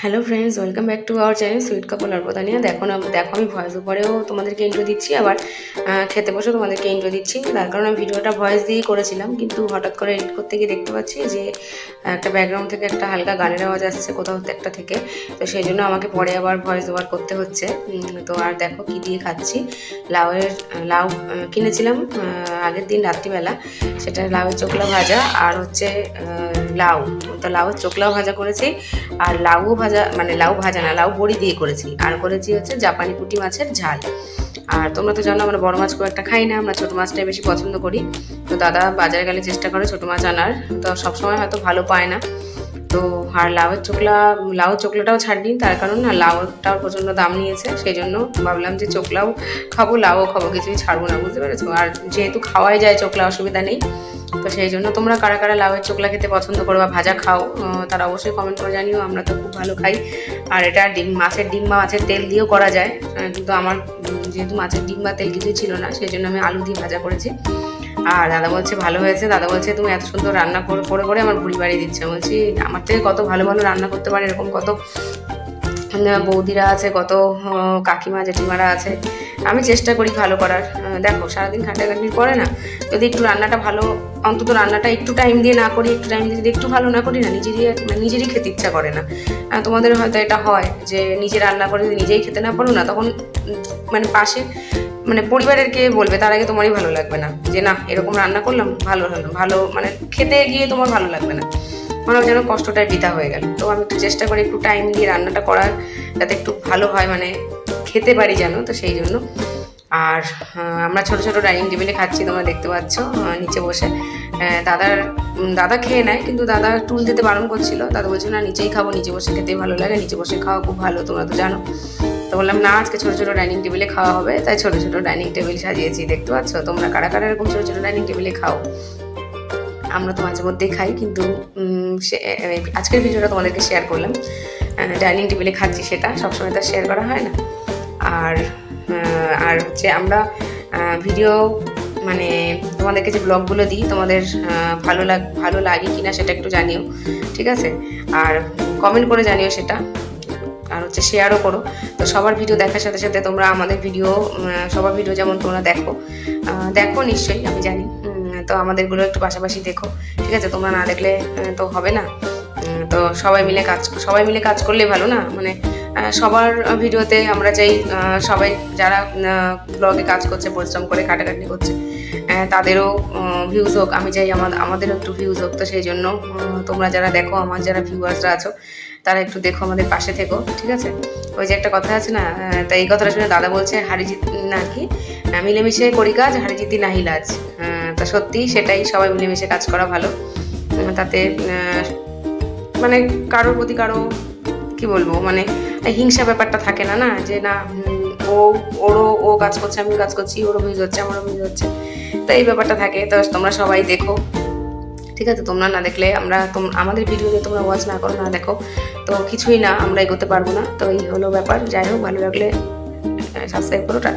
Hello friends welcome back to our channel sweet couple অর্পদানিয়া দেখো না, দেখো আমি ভয়েস ওপরেও তোমাদেরকে ইন্ট্রো দিচ্ছি, আবার খেতে বসে তোমাদেরকে ইন্ট্রো দিচ্ছি। তার কারণ আমি ভিডিওটা ভয়েস দিয়েই করেছিলাম, কিন্তু হঠাৎ করে এডিট করতে গিয়ে দেখতে পাচ্ছি যে, একটা ব্যাকগ্রাউন্ড থেকে একটা হালকা গানের আওয়াজ আসছে কোথাও একটা থেকে। তো সেই জন্য আমাকে পরে আবার ভয়েস ওভার করতে হচ্ছে। তো আর দেখো কী দিয়ে খাচ্ছি। লাউয়ের, লাউ কিনেছিলাম আগের দিন রাত্রিবেলা। সেটা লাউয়ের চোখলা ভাজা আর হচ্ছে লাউ। তো লাউয়ের চোখলাও ভাজা করেছি। আর লাউ ভাজা মানে লাউ ভাজা না, লাউ বড়ি দিয়ে করেছি। আর করেছি হচ্ছে জাপানি পুঁটি মাছের ঝাল। আর তোমরা তো জানো, আমরা বড় মাছ খুব একটা খাই না, আমরা ছোটো মাছটাই বেশি পছন্দ করি। তো দাদা বাজারে গেলে চেষ্টা করে ছোটো মাছ আনার। তো সবসময় হয়তো ভালো পায় না। তো আর লাউয়ের চোখলা লাউ চোখলাটাও ছাড়িনি, তার কারণ না লাউটাও প্রচণ্ড দাম নিয়েছে। সেই জন্য ভাবলাম যে চোখলাও খাব, লাউও খাব, কিছুই ছাড়বো না, বুঝতে পেরেছ? আর যেহেতু খাওয়াই যায় চোখলা অসুবিধা নেই। তো সেই জন্য তোমরা কারা কারা লাউয়ের চোখলা খেতে পছন্দ করো বা ভাজা খাও তারা অবশ্যই কমেন্ট করে জানিও, আমরা তো খুব ভালো খাই। আর এটা ডিম, মাছের ডিম বা মাছের তেল দিয়েও করা যায় কিন্তু আমার যেহেতু মাছের ডিম বা তেল কিছুই ছিল না, সেই জন্য আমি আলু দিয়ে ভাজা করেছি। আর দাদা বলছে, ভালো হয়েছে। দাদা বলছে, তুমি এত সুন্দর রান্না করে করে করে আমার ভুড়ি বাড়িয়ে দিচ্ছে। বলছি, আমার থেকে কত ভালো ভালো রান্না করতে পারে, এরকম কত বৌদিরা আছে, কত কাকিমা, জেঠিমারা আছে। আমি চেষ্টা করি ভালো করার। দেখো, সারাদিন খাটাখাটির পরে না, যদি একটু রান্নাটা ভালো অন্তত রান্নাটা একটু টাইম দিয়ে না করি, একটু টাইম দিয়ে যদি একটু ভালো না করি না, নিজেরই মানে নিজেরই খেতে ইচ্ছা করে না। তোমাদের হয়তো এটা হয় যে নিজে রান্না করে যদি নিজেই খেতে না পারো না, তখন মানে পাশে মানে পরিবারের কে বলবে, তার আগে তোমারই ভালো লাগবে না। যে না, এরকম রান্না করলাম, ভালো হলো ভালো মানে খেতে গিয়ে তোমার ভালো লাগবে না। মনে যেন কষ্টটাই বৃথা হয়ে গেল। তো আমি একটু চেষ্টা করি একটু টাইম দিয়ে রান্নাটা করার, যাতে একটু ভালো হয় মানে খেতে পারি যেন, তো সেই জন্য আর আমরা ছোট ছোট ডাইনিং টেবিলে খাচ্ছি, তোমরা দেখতে পাচ্ছ নিচে বসে। দাদার দাদা খেয়ে নেয়, কিন্তু দাদা টুল দিতে বারণ করছিল। দাদা বলছে না, নিচেই খাব, নিচে বসে খেতে ভালো লাগে, নিচে বসে খাওয়া খুব ভালো, তোমরা তো জানো। তো বললাম, না, আজকে ছোটো ছোটো ডাইনিং টেবিলে খাওয়া হবে। তাই ছোটো ছোটো ডাইনিং টেবিল সাজিয়েছি, দেখতে পাচ্ছ? তোমরা কারা কারা এরকম ছোটো ছোটো ডাইনিং টেবিলে খাও? আমরা তো মাঝে মধ্যেই খাই, কিন্তু আজকের ভিডিওটা তোমাদেরকে শেয়ার করলাম। ডাইনিং টেবিলে খাচ্ছি সেটা, সবসময় তো শেয়ার করা হয় না। আর আর হচ্ছে আমরা ভিডিও মানে তোমাদেরকে যে ব্লগগুলো দিই, তোমাদের ভালো লাগ, ভালো লাগে কি না সেটা একটু জানিও, ঠিক আছে? আর কমেন্ট করে জানিও সেটা, আর হচ্ছে শেয়ারও করো। তো সবার ভিডিও দেখার সাথে সাথে তোমরা আমাদের ভিডিও সবার ভিডিও যেমন তোমরা দেখো দেখো নিশ্চয়ই, আমি জানি। তো আমাদেরগুলো একটু পাশাপাশি দেখো, ঠিক আছে? তোমরা না দেখলে তো হবে না। তো সবাই মিলে কাজ, সবাই মিলে কাজ করলে ভালো না? মানে সবার ভিডিওতে আমরা চাই সবাই যারা ব্লগে কাজ করছে পরিশ্রম করে কাটাকাটি করছে তাদেরও ভিউজ হোক আমি চাই আমাদেরও একটু ভিউজ হোক তো সেই জন্য তোমরা যারা দেখো আমার যারা ভিউয়ার্সরা আছো তারা একটু দেখো আমাদের পাশে থেকো ঠিক আছে? ওই যে একটা কথা আছে না আহ, তা এই কথাটা শুনে দাদা বলছে হারিজিত না কি মিলেমিশে করি কাজ হারিজিতি নাহি লাজ। তা সত্যি সেটাই সবাই মিলেমিশে কাজ করা ভালো। তাতে মানে কারোর প্রতি কারও কি বলব মানে হিংসা ব্যাপারটা থাকে না না? যে না ও, ওরও, ও কাজ করছে আমি কাজ করছি, ওরও ভিউজ হচ্ছে, আমারও ভিউজ হচ্ছে। তো এই ব্যাপারটা থাকে, তো তোমরা সবাই দেখো। ঠিক আছে, তোমরা না দেখলে আমরা আমাদের ভিডিও যদি তোমরা ওয়াচ না করো, না দেখো। তো কিছুই না, আমরা এগোতে পারব না। তো এই হলো ব্যাপার। যাই হোক, ভালো লাগলে সাবস্ক্রাইব করো, টাটা।